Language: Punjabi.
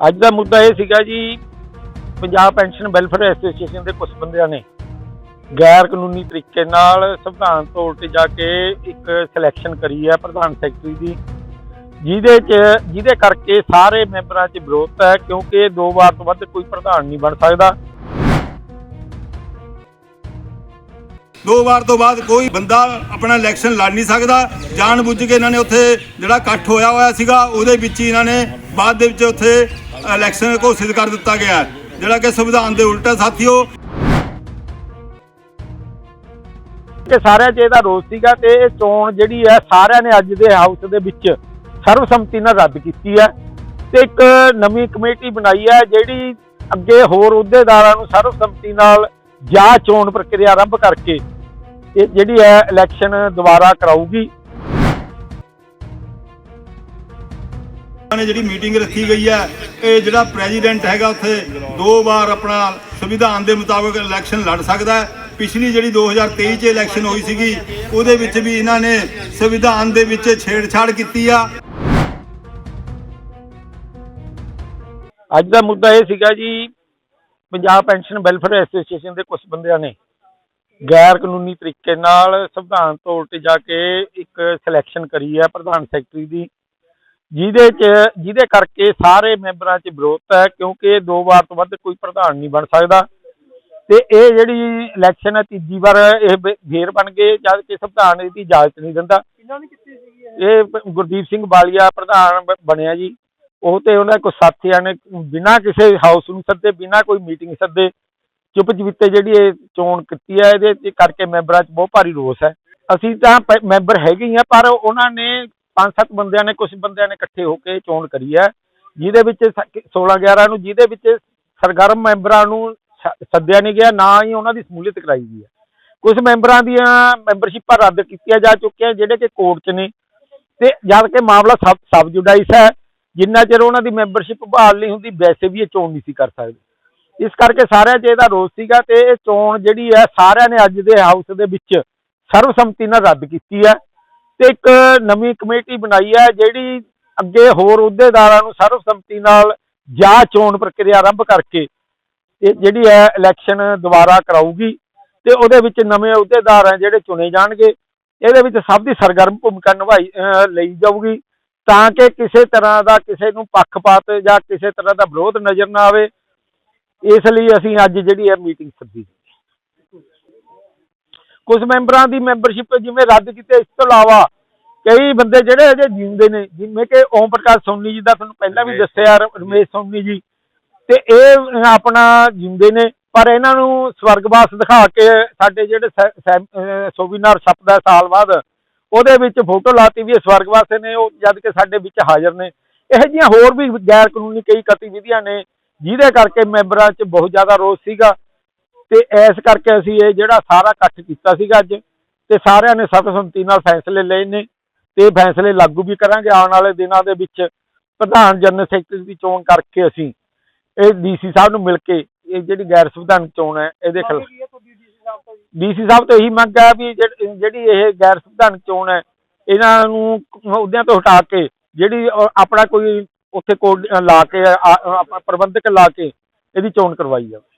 ਅੱਜ ਦਾ ਮੁੱਦਾ ਇਹ ਸੀਗਾ ਜੀ, ਪੰਜਾਬ ਪੈਨਸ਼ਨ ਵੈਲਫੇਅਰ ਐਸੋਸੀਏਸ਼ਨ ਦੇ ਕੁਝ ਬੰਦਿਆਂ ਨੇ ਗੈਰ ਕਾਨੂੰਨੀ ਤਰੀਕੇ ਨਾਲ ਸੰਵਿਧਾਨ ਤੋਂ ਉਲਟ ਜਾ ਕੇ ਇੱਕ ਸਿਲੈਕਸ਼ਨ ਕਰੀ ਹੈ ਪ੍ਰਧਾਨ ਸੈਕਟਰੀ ਦੀ। ਜਿਹਦੇ ਚ, ਜਿਹਦੇ ਕਰਕੇ ਸਾਰੇ ਮੈਂਬਰਾਂ 'ਚ ਵਿਰੋਧ ਹੈ, ਕਿਉਂਕਿ ਦੋ ਵਾਰ ਤੋਂ ਵੱਧ ਕੋਈ ਪ੍ਰਧਾਨ ਨਹੀਂ ਬਣ ਸਕਦਾ। ਦੋ ਵਾਰ ਤੋਂ ਬਾਅਦ ਕੋਈ ਬੰਦਾ ਆਪਣਾ ਇਲੈਕਸ਼ਨ ਲੜ ਨਹੀਂ ਸਕਦਾ। ਜਾਣ ਬੁੱਝ ਕੇ ਇਹਨਾਂ ਨੇ ਉੱਥੇ ਜਿਹੜਾ ਇਕੱਠ ਹੋਇਆ ਹੋਇਆ ਸੀਗਾ, ਉਹਦੇ ਵਿੱਚ ਹੀ ਇਹਨਾਂ ਨੇ ਬਾਅਦ ਦੇ ਵਿੱਚ ਉੱਥੇ ਇਲੈਕਸ਼ਨ ਘੋਸ਼ਿਤ ਕਰ ਦਿੱਤਾ ਗਿਆ ਜਿਹੜਾ ਕਿ ਸੰਵਿਧਾਨ ਦੇ ਉਲਟਾ ਸਾਥੀਓ। ਕਿ ਸਾਰਿਆਂ 'ਚ ਇਹਦਾ ਰੋਸ ਸੀਗਾ ਤੇ ਇਹ ਚੋਣ ਜਿਹੜੀ ਹੈ ਸਾਰਿਆਂ ਨੇ ਅੱਜ ਦੇ ਹਾਊਸ ਦੇ ਵਿੱਚ ਸਰਵਸੰਮਤੀ ਨਾਲ ਰੱਦ ਕੀਤੀ ਹੈ। ਤੇ ਇੱਕ ਨਵੀਂ ਕਮੇਟੀ ਬਣਾਈ ਹੈ ਜਿਹੜੀ ਅੱਗੇ ਹੋਰ ਅਹੁਦੇਦਾਰਾਂ ਨੂੰ ਸਰਵਸੰਮਤੀ ਨਾਲ ਜਾਂ ਚੋਣ ਪ੍ਰਕਿਰਿਆ ਆਰੰਭ ਕਰਕੇ ਇਹ ਜਿਹੜੀ ਹੈ ਇਲੈਕਸ਼ਨ ਦੁਬਾਰਾ ਕਰਾਊਗੀ। ਨੇ ਜਿਹੜੀ ਮੀਟਿੰਗ ਰੱਖੀ ਗਈ ਹੈ, ਇਹ ਜਿਹੜਾ ਪ੍ਰੈਜ਼ੀਡੈਂਟ ਹੈਗਾ ਉੱਥੇ ਦੋ ਵਾਰ ਆਪਣਾ ਸੰਵਿਧਾਨ ਦੇ ਮੁਤਾਬਕ ਇਲੈਕਸ਼ਨ ਲੜ ਸਕਦਾ ਹੈ। ਪਿਛਲੀ ਜਿਹੜੀ 2023 ਚ ਇਲੈਕਸ਼ਨ ਹੋਈ ਸੀਗੀ, ਉਹਦੇ ਵਿੱਚ ਵੀ ਇਹਨਾਂ ਨੇ ਸੰਵਿਧਾਨ ਦੇ ਵਿੱਚ ਛੇੜਛਾੜ ਕੀਤੀ ਆ। ਅੱਜ ਦਾ ਮੁੱਦਾ ਇਹ ਸੀਗਾ ਜੀ, ਪੰਜਾਬ ਪੈਨਸ਼ਨ ਵੈਲਫੇਅਰ ਐਸੋਸੀਏਸ਼ਨ ਦੇ ਕੁਝ ਬੰਦਿਆਂ ਨੇ ਗੈਰ ਕਾਨੂੰਨੀ ਤਰੀਕੇ ਨਾਲ ਸੰਵਿਧਾਨ ਤੋਂ ਉਲਟ ਜਾ ਕੇ ਇੱਕ ਸਿਲੈਕਸ਼ਨ ਕਰੀ ਹੈ ਪ੍ਰਧਾਨ ਸੈਕਟਰੀ ਦੀ। ਜਿਹਦੇ ਚ ਜਿਹਦੇ ਕਰਕੇ ਸਾਰੇ ਮੈਂਬਰਾਂ 'ਚ ਵਿਰੋਧ ਹੈ ਕਿਉਂਕਿ ਦੋ ਵਾਰ ਤੋਂ ਵੱਧ ਕੋਈ ਪ੍ਰਧਾਨ ਨਹੀਂ ਬਣ ਸਕਦਾ। ਤੇ ਇਹ ਜਿਹੜੀ ਇਲੈਕਸ਼ਨ ਹੈ ਤੀਜੀ ਵਾਰ ਇਹ ਫੇਰ ਬਣ ਗਏ ਜਦ ਕਿ ਸੰਵਿਧਾਨ ਇਹਦੀ ਇਜਾਜ਼ਤ ਨਹੀਂ ਦਿੰਦਾ। ਇਹ? ਗੁਰਦੀਪ ਸਿੰਘ ਬਾਲੀਆ ਪ੍ਰਧਾਨ ਬਣਿਆ ਜੀ। ਉਹ ਤੇ ਉਹਨਾਂ ਕੁਝ ਸਾਥੀਆਂ ਨੇ ਬਿਨਾਂ ਕਿਸੇ ਹਾਊਸ ਨੂੰ ਸੱਦੇ ਬਿਨਾਂ ਕੋਈ ਮੀਟਿੰਗ ਸੱਦੇ ਚੁੱਪ ਚਵੀਤੇ ਜਿਹੜੀ ਇਹ ਚੋਣ ਕੀਤੀ ਹੈ ਇਹਦੇ ਕਰਕੇ ਮੈਂਬਰਾਂ 'ਚ ਬਹੁਤ ਭਾਰੀ ਰੋਸ ਹੈ। ਅਸੀਂ ਤਾਂ ਮੈਂਬਰ ਹੈਗੇ ਹੀ ਆ ਪਰ ਉਹਨਾਂ ਨੇ ਪੰਜ ਸੱਤ ਬੰਦਿਆਂ ਨੇ ਕੁਝ ਬੰਦਿਆਂ ਨੇ ਇਕੱਠੇ ਹੋ ਕੇ ਚੋਣ ਕਰੀ ਹੈ। ਜਿਹਦੇ ਵਿੱਚ 16 11 ਨੂੰ, ਜਿਹਦੇ ਵਿੱਚ ਸਰਗਰਮ ਮੈਂਬਰਾਂ ਨੂੰ ਸੱਦਿਆ ਨਹੀਂ ਗਿਆ, ਨਾ ਹੀ ਉਹਨਾਂ ਦੀ ਸਮੂਲੀਅਤ ਕਰਾਈ ਗਈ ਹੈ। ਕੁਝ ਮੈਂਬਰਾਂ ਦੀਆਂ ਮੈਂਬਰਸ਼ਿਪਾਂ ਰੱਦ ਕੀਤੀਆਂ ਜਾ ਚੁੱਕੀਆਂ, ਜਿਹੜੇ ਕਿ ਕੋਰਟ 'ਚ ਨੇ। ਤੇ ਜਦ ਕਿ ਮਾਮਲਾ ਸਬ ਸਬ ਜੁਡਾਈਸ ਹੈ, ਜਿੰਨਾ ਚਿਰ ਉਹਨਾਂ ਦੀ ਮੈਂਬਰਸ਼ਿਪ ਬਹਾਲ ਨਹੀਂ ਹੁੰਦੀ, ਵੈਸੇ ਵੀ ਇਹ ਚੋਣ ਨਹੀਂ ਸੀ ਕਰ ਸਕਦੇ। ਇਸ ਕਰਕੇ ਸਾਰਿਆਂ 'ਚ ਇਹਦਾ ਰੋਸ ਸੀਗਾ ਤੇ ਇਹ ਚੋਣ ਜਿਹੜੀ ਹੈ, ਸਾਰਿਆਂ ਨੇ ਅੱਜ ਦੇ ਹਾਊਸ ਦੇ ਵਿੱਚ ਸਰਵਸੰਮਤੀ ਨਾਲ ਰੱਦ ਕੀਤੀ ਹੈ। ਤੇ ਇੱਕ ਨਵੀਂ ਕਮੇਟੀ ਬਣਾਈ ਹੈ ਜਿਹੜੀ ਅੱਗੇ ਹੋਰ ਅਹੁਦੇਦਾਰਾਂ ਨੂੰ ਸਰਬਸੰਮਤੀ ਨਾਲ ਜਾਂ ਚੋਣ ਪ੍ਰਕਿਰਿਆ ਆਰੰਭ ਕਰਕੇ ਇਹ ਜਿਹੜੀ ਹੈ ਇਲੈਕਸ਼ਨ ਦੁਬਾਰਾ ਕਰਾਊਗੀ ਤੇ ਉਹਦੇ ਵਿੱਚ ਨਵੇਂ ਅਹੁਦੇਦਾਰ ਹੈ ਜਿਹੜੇ ਚੁਣੇ ਜਾਣਗੇ। ਇਹਦੇ ਵਿੱਚ ਸਭ ਦੀ ਸਰਗਰਮ ਭੂਮਿਕਾ ਨਿਭਾਈ ਲਈ ਜਾਊਗੀ ਤਾਂ ਕਿ ਕਿਸੇ ਤਰ੍ਹਾਂ ਦਾ ਕਿਸੇ ਨੂੰ ਪੱਖਪਾਤ ਜਾਂ ਕਿਸੇ ਤਰ੍ਹਾਂ ਦਾ ਵਿਰੋਧ ਨਜ਼ਰ ਨਾ ਆਵੇ। ਇਸ ਲਈ ਅਸੀਂ ਅੱਜ ਜਿਹੜੀ ਹੈ ਮੀਟਿੰਗ ਸੱਦੀ ਕੁਝ ਮੈਂਬਰਾਂ ਦੀ ਮੈਂਬਰਸ਼ਿਪ ਜਿਵੇਂ ਰੱਦ ਕੀਤੇ ਇਸ ਤੋਂ ਇਲਾਵਾ ਕਈ ਬੰਦੇ ਜਿਹੜੇ ਅਜੇ ਜਿਉਂਦੇ ਨੇ ਜਿਵੇਂ ਕਿ ਓਮ ਪ੍ਰਕਾਸ਼ ਸੋਨੀ ਜੀ ਦਾ ਤੁਹਾਨੂੰ ਪਹਿਲਾਂ ਵੀ ਦੱਸਿਆ ਰਮੇਸ਼ ਸੋਨੀ ਜੀ। ਤੇ ਇਹ ਆਪਣਾ ਜਿਉਂਦੇ ਨੇ ਪਰ ਇਹਨਾਂ ਨੂੰ ਸਵਰਗਵਾਸ ਦਿਖਾ ਕੇ ਸਾਡੇ ਜਿਹੜੇ ਸੋਵੀਨਾਰ ਛਪਦਾ ਸਾਲ ਬਾਅਦ ਉਹਦੇ ਵਿੱਚ ਫੋਟੋ ਲਾਤੀ ਵੀ ਇਹ ਸਵਰਗਵਾਸ ਨੇ ਉਹ ਜਦ ਕਿ ਸਾਡੇ ਵਿੱਚ ਹਾਜ਼ਰ ਨੇ। ਇਹੋ ਜਿਹੀਆਂ ਹੋਰ ਵੀ ਗੈਰ ਕਾਨੂੰਨੀ ਕਈ ਗਤੀਵਿਧੀਆਂ ਨੇ ਜਿਹਦੇ ਕਰਕੇ ਮੈਂਬਰਾਂ 'ਚ ਬਹੁਤ ਜ਼ਿਆਦਾ ਰੋਸ ਸੀਗਾ। ਤੇ ਇਸ ਕਰਕੇ ਅਸੀਂ ਇਹ ਜਿਹੜਾ ਸਾਰਾ ਇਕੱਠ ਕੀਤਾ ਸੀਗਾ ਅੱਜ ਤੇ ਸਾਰਿਆਂ ਨੇ ਸਰਬਸੰਮਤੀ ਨਾਲ ਫੈਸਲੇ ਲਏ ਨੇ ਤੇ ਇਹ ਫੈਸਲੇ ਲਾਗੂ ਵੀ ਕਰਾਂਗੇ। ਆਉਣ ਵਾਲੇ ਦਿਨਾਂ ਦੇ ਵਿੱਚ ਪ੍ਰਧਾਨ ਜਨਰਲ ਸੈਕਟਰੀ ਦੀ ਚੋਣ ਕਰਕੇ ਅਸੀਂ ਇਹ ਡੀਸੀ ਸਾਹਿਬ ਨੂੰ ਮਿਲ ਕੇ ਇਹ ਜਿਹੜੀ ਗੈਰ ਸੰਵਿਧਾਨਕ ਚੋਣ ਹੈ ਇਹਦੇ ਖਿਲਾਫ ਡੀਸੀ ਸਾਹਿਬ ਤੋਂ ਇਹੀ ਮੰਗ ਹੈ ਵੀ ਜਿਹੜੀ ਇਹ ਗੈਰ ਸੰਵਿਧਾਨਕ ਚੋਣ ਹੈ ਇਹਨਾਂ ਨੂੰ ਅਹੁਦਿਆਂ ਤੋਂ ਹਟਾ ਕੇ ਜਿਹੜੀ ਆਪਣਾ ਕੋਈ ਉੱਥੇ ਕੋਡ ਲਾ ਕੇ ਪ੍ਰਬੰਧਕ ਲਾ ਕੇ ਇਹਦੀ ਚੋਣ ਕਰਵਾਈ ਜਾਵੇ।